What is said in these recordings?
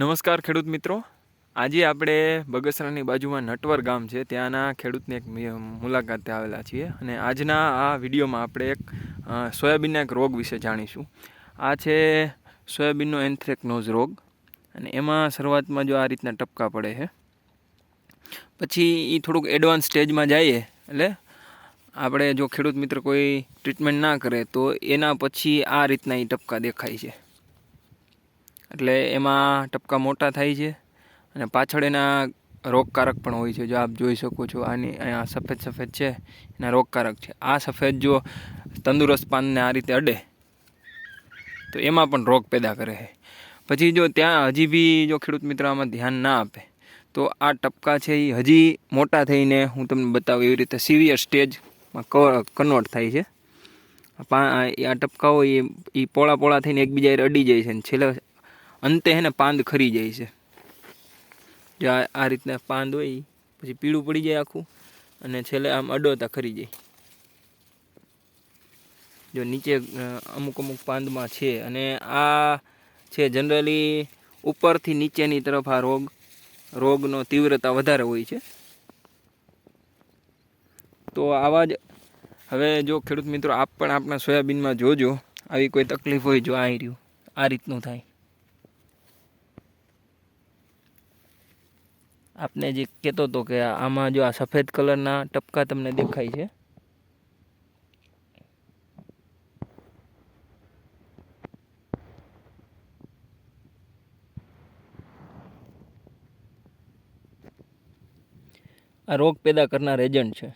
નમસ્કાર ખેડૂત મિત્રો. આજે આપણે બગસરાની બાજુમાં નટવર ગામ છે. ત્યાંના ખેડૂતની એક મુલાકાતે આવેલા છીએ અને આજના આ વિડીયોમાં આપણે એક સોયાબીનના એક રોગ વિશે જાણીશું. આ છે સોયાબીનનો એન્થ્રેકનોઝ રોગ અને એમાં શરૂઆતમાં જો આ રીતના ટપકા પડે છે, પછી એ થોડુંક એડવાન્સ સ્ટેજમાં જઈએ એટલે આપણે જો ખેડૂત મિત્ર કોઈ ટ્રીટમેન્ટ ના કરે તો એના પછી આ રીતના એ ટપકા દેખાય છે. એટલે એમાં ટપકા મોટા થાય છે અને પાછળ એના રોગકારક પણ હોય છે. જો આપ જોઈ શકો છો, આની અહીંયા સફેદ સફેદ છે, એના રોગકારક છે. આ સફેદ જો તંદુરસ્ત પાનને આ રીતે અડે, તો એમાં પણ રોગ પેદા કરે છે. પછી જો ત્યાં હજી બી જો ખેડૂત મિત્ર આમાં ધ્યાન ના આપે, તો આ ટપકા છે એ હજી મોટા થઈને હું તમને બતાવું એવી રીતે સિવિયર સ્ટેજમાં કન્વર્ટ થાય છે. આ ટપકાઓ એ પોળા પોળા થઈને એકબીજા અડી જાય છે અને છેલ્લે અંતે હે ને પાંદ ખરી જાય છે. જો આ રીતના પાંદ હોય પછી પીળું પડી જાય આખું, અને છેલ્લે આમ અડોતા ખરી જાય. જો નીચે અમુક અમુક પાંદમાં છે, અને આ છે જનરલી ઉપરથી નીચેની તરફ આ રોગ, રોગનો તીવ્રતા વધારે હોય છે. તો આવા જ, હવે જો ખેડૂત મિત્રો, આપ પણ આપણા સોયાબીનમાં જોજો, આવી કોઈ તકલીફ હોય જો આ રહ્યું આ રીતનું થાય. આપને જે કહેતો હતો કે આમાં જો આ સફેદ કલરના ટપકા તમને દેખાય છે. આ રોગ પેદા કરનાર એજન્ટ છે.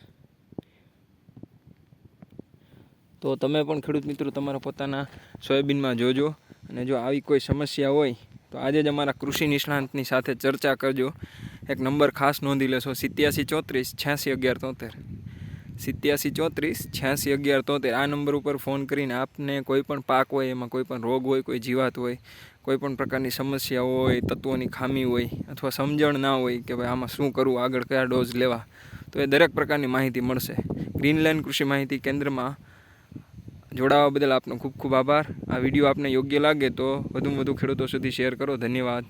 તો તમે પણ ખેડૂત મિત્રો તમારા પોતાના સોયાબીનમાં જોજો અને જો આવી કોઈ સમસ્યા હોય તો આજે જ અમારા કૃષિ નિષ્ણાંતની સાથે ચર્ચા કરજો. એક નંબર ખાસ નોંધી લેશો. સિત્યાસી ચોત્રીસ, છ્યાસી અગિયાર તોતેર. સિત્યાસી ચોત્રીસ, છ્યાસી અગિયાર તોતેર. આ નંબર ઉપર ફોન કરીને આપને કોઈ પણ પાક હોય, એમાં કોઈ પણ રોગ હોય, કોઈ જીવાત હોય, કોઈ પણ પ્રકારની સમસ્યા હોય, તત્વોની ખામી હોય અથવા સમજણ ના હોય કે ભાઈ આમાં શું કરવું, આગળ કયા ડોઝ લેવા, તો એ દરેક પ્રકારની માહિતી મળશે. ગ્રીનલેન્ડ કૃષિ માહિતી કેન્દ્રમાં જોડાવા બદલ આપનો ખૂબ ખૂબ આભાર. આ વીડિયો આપને યોગ્ય લાગે તો વધુમાં વધુ ખેડૂતો સુધી શેર કરો. ધન્યવાદ.